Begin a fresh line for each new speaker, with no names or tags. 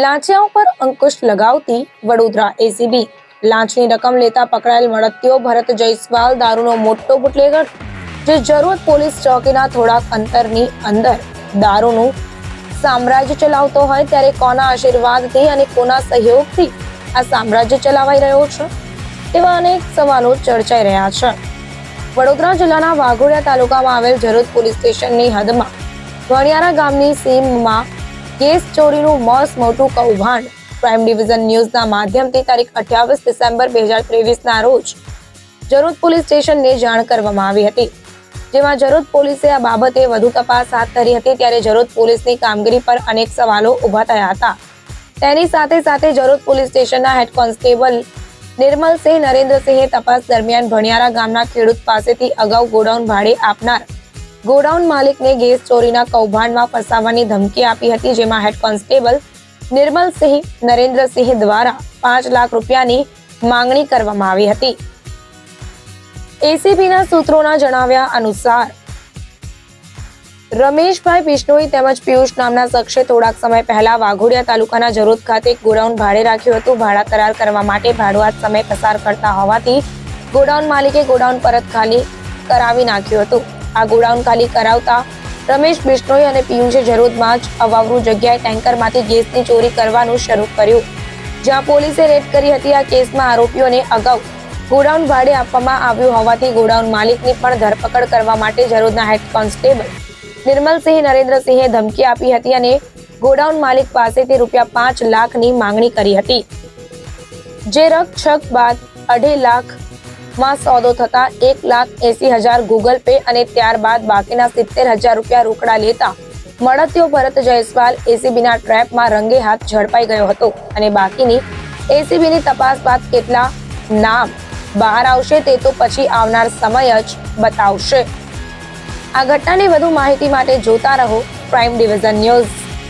લાંચિયાઓ પર અંકુશ લગાવતી વડોદરા એસીબી
લાંચની રકમ લેતા પકડાયેલ મળતીઓ ભરત જયસ્વાલ દારૂનો મોટો બુટલેગર, જે જરૂરત પોલીસ ચોકીના થોડાક અંતરની અંદર દારૂનું સામ્રાજ્ય ચલાવતો હોય ત્યારે કોના આશીર્વાદથી અને કોના સહયોગથી આ સામ્રાજ્ય ચલાવાઈ રહ્યો છે? તેવા અનેક સવાલો ચર્ચાઈ રહ્યા છે. વડોદરા જિલ્લાના વાઘોડિયા તાલુકામાં આવેલ જરોદ પોલીસ સ્ટેશનની હદમાં વણિયારા ગામની સીમમાં કેસ ચોરીનું મસ મોટું કૌભાંડ ક્રાઇમ ડિવિઝન ન્યૂઝના માધ્યમથી તારીખ અઠ્યાવીસ ડિસેમ્બર બે હજાર ત્રેવીસના રોજ જરોદ પોલીસ સ્ટેશનને જાણ કરવામાં આવી હતી. જેમાં જરોદ પોલીસે આ બાબતે વધુ તપાસ હાથ ધરી હતી ત્યારે જરોદ પોલીસની કામગીરી પર અનેક સવાલો ઊભા થયા હતા. તેની સાથે સાથે જરોદ પોલીસ સ્ટેશનના હેડ કોન્સ્ટેબલ નિર્મલસિંહ નરેન્દ્રસિંહે તપાસ દરમિયાન ભણિયારા ગામના ખેડૂત પાસેથી અગાઉ ગોડાઉન ભાડે આપનાર ગોડાઉન માલિકને ગેસ ચોરીના કૌભાંડમાં ફસાવવાની ધમકી આપી હતી, જેમાં હેડ કોન્સ્ટેબલ નિર્મલસિંહ નરેન્દ્રસિંહ દ્વારા પાંચ લાખ રૂપિયાની માંગણી કરવામાં આવી હતી. એસીબીના સૂત્રોના જણાવ્યા અનુસાર રમેશભાઈ બિશ્નોઈ તેમજ પિયુષ નામના શખ્સે થોડાક સમય પહેલા વાઘોડિયા તાલુકાના જરોદ ખાતે એક ગોડાઉન ભાડે રાખ્યું હતું. ભાડા કરાર કરવા માટે ભાડુઆત સમય પસાર કરતા હોવાથી ગોડાઉન માલિકે ગોડાઉન પરત ખાલી કરાવી નાખ્યું હતું. આ ગોડાઉન ખાલી કરાવતા રમેશ બિશ્નોઈ અને પિયુષે જરોદમાં જ અવાવરૂ જગ્યાએ ટેન્કરમાંથી ગેસની ચોરી કરવાનું શરૂ કર્યું. જ્યાં પોલીસે રેડ કરી હતી આ કેસમાં આરોપીઓને અગાઉ ગોડાઉન ભાડે આપવામાં આવ્યું હોવાથી ગોડાઉન માલિકની પણ ધરપકડ કરવા માટે જરોદના હેડ કોન્સ્ટેબલ નિર્મલસિંહ નરેન્દ્રસિંહે ધમકી આપી હતી અને ગોડાઉન માલિક પાસેથી રૂપિયા પાંચ લાખની માંગણી કરી હતી. જે રકછક બાદ અઢી લાખમાં સોદો થતા એક લાખ એસી હજાર ગૂગલ પે અને ત્યારબાદ બાકીના સિત્તેર હજાર રૂપિયા રોકડા લેતા મળતિયો ભરત જયસ્વાલ એસીબીના ટ્રેપમાં રંગે હાથ ઝડપાઈ ગયો હતો અને બાકીની એસીબીની તપાસ બાદ કેટલા નામ બહાર આવશે તે તો પછી આવનાર સમય જ બતાવશે. આ ઘટનાની વધુ માહિતી માટે જોતા રહો પ્રાઇમ ડિવિઝન ન્યૂઝ.